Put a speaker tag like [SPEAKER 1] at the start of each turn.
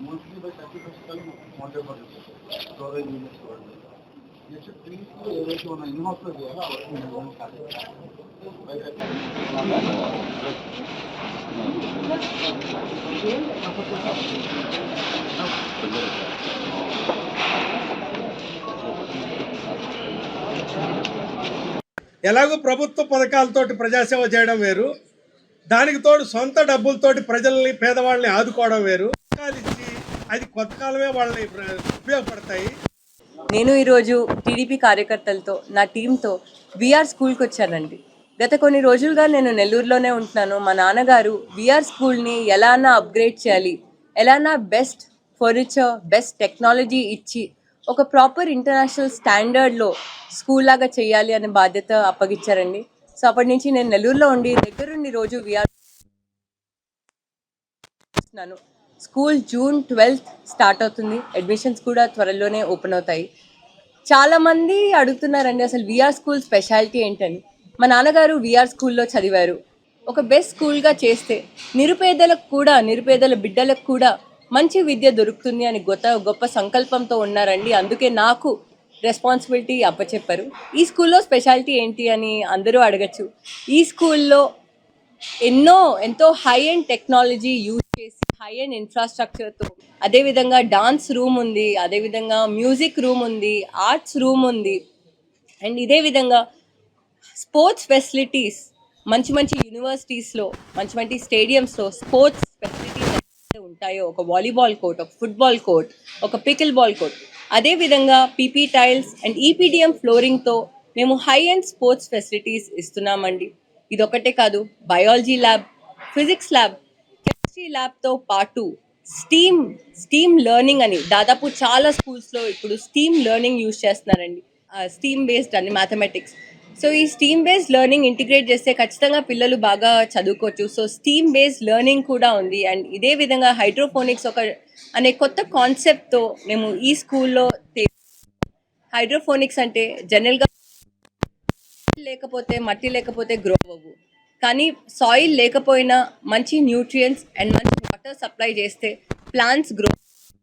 [SPEAKER 1] mostly by sacrificial whatever storage units were there. You should treat ఏదైతే ఉన్న in-house లో చేయాలో
[SPEAKER 2] ఎలాగో ప్రభుత్వ పథకాలతోటి ప్రజాసేవ చేయడం వేరు. దానికి తోడు సొంత డబ్బులతోటి ప్రజల్ని పేదవాళ్ళని ఆదుకోవడం వేరు. పథకాలు ఇచ్చి అది కొత్త కాలమే వాళ్ళని ఉపయోగపడతాయి.
[SPEAKER 3] నేను ఈరోజు టీడీపీ కార్యకర్తలతో నా టీంతో విఆర్ స్కూల్కి వచ్చానండి. గత కొన్ని రోజులుగా నేను నెల్లూరులోనే ఉంటున్నాను. మా నాన్నగారు విఆర్ స్కూల్ని ఎలానా అప్గ్రేడ్ చేయాలి ఎలానా బెస్ట్ ఫర్నిచర్ బెస్ట్ టెక్నాలజీ ఇచ్చి ఒక ప్రాపర్ ఇంటర్నేషనల్ స్టాండర్డ్లో స్కూల్ లాగా చేయాలి అనే బాధ్యత అప్పగించారండి. సో అప్పటి నుంచి నేను నెల్లూరులో ఉండి దగ్గరుండి రోజు విఆర్ చేస్తున్నాను. స్కూల్ జూన్ ట్వెల్త్ స్టార్ట్ అవుతుంది. అడ్మిషన్స్ కూడా త్వరలోనే ఓపెన్ అవుతాయి. చాలామంది అడుగుతున్నారండి అసలు విఆర్ స్కూల్ స్పెషాలిటీ ఏంటని. మా నాన్నగారు విఆర్ స్కూల్లో చదివారు. ఒక బెస్ట్ స్కూల్గా చేస్తే నిరుపేదలకు కూడా నిరుపేదల బిడ్డలకు కూడా మంచి విద్య దొరుకుతుంది అని గొప్ప గొప్ప సంకల్పంతో ఉన్నారండి. అందుకే నాకు రెస్పాన్సిబిలిటీ అప్పచెప్పారు. ఈ స్కూల్లో స్పెషాలిటీ ఏంటి అని అందరూ అడగచ్చు. ఈ స్కూల్లో ఎన్నో ఎంతో హై అండ్ టెక్నాలజీ యూజ్ చేసి హై అండ్ ఇన్ఫ్రాస్ట్రక్చర్తో అదేవిధంగా డాన్స్ రూమ్ ఉంది అదేవిధంగా మ్యూజిక్ రూమ్ ఉంది ఆర్ట్స్ రూమ్ ఉంది. అండ్ ఇదే విధంగా స్పోర్ట్స్ ఫెసిలిటీస్ మంచి మంచి యూనివర్సిటీస్లో మంచి మంచి స్టేడియంస్లో స్పోర్ట్స్ ఫెసిలిటీస్ ఉంటాయో ఒక వాలీబాల్ కోర్ట్ ఒక ఫుట్బాల్ కోర్ట్ ఒక పికిల్ బాల్ కోర్ట్ అదేవిధంగా పీపీ టైల్స్ అండ్ ఈపీడిఎం ఫ్లోరింగ్తో మేము హై అండ్ స్పోర్ట్స్ ఫెసిలిటీస్ ఇస్తున్నామండి. ఇదొకటే కాదు biology lab physics lab chemistry ల్యాబ్తో పాటు స్టీమ్ స్టీమ్ లెర్నింగ్ అని దాదాపు చాలా స్కూల్స్లో ఇప్పుడు స్టీమ్ లెర్నింగ్ యూజ్ చేస్తున్నారండి. స్టీమ్ బేస్డ్ అని మ్యాథమెటిక్స్ సో ఈ స్టీమ్ బేస్డ్ లెర్నింగ్ ఇంటిగ్రేట్ చేస్తే ఖచ్చితంగా పిల్లలు బాగా చదువుకోవచ్చు. సో స్టీమ్ బేస్డ్ లెర్నింగ్ కూడా ఉంది. అండ్ ఇదే విధంగా హైడ్రోఫోనిక్స్ ఒక అనే కొత్త కాన్సెప్ట్తో మేము ఈ స్కూల్లో హైడ్రోఫోనిక్స్ అంటే జనరల్గా లేకపోతే మట్టి లేకపోతే గ్రో అవ్వవు. కానీ సాయిల్ లేకపోయినా మంచి న్యూట్రియంట్స్ అండ్ మంచి వాటర్ సప్లై చేస్తే ప్లాంట్స్ గ్రో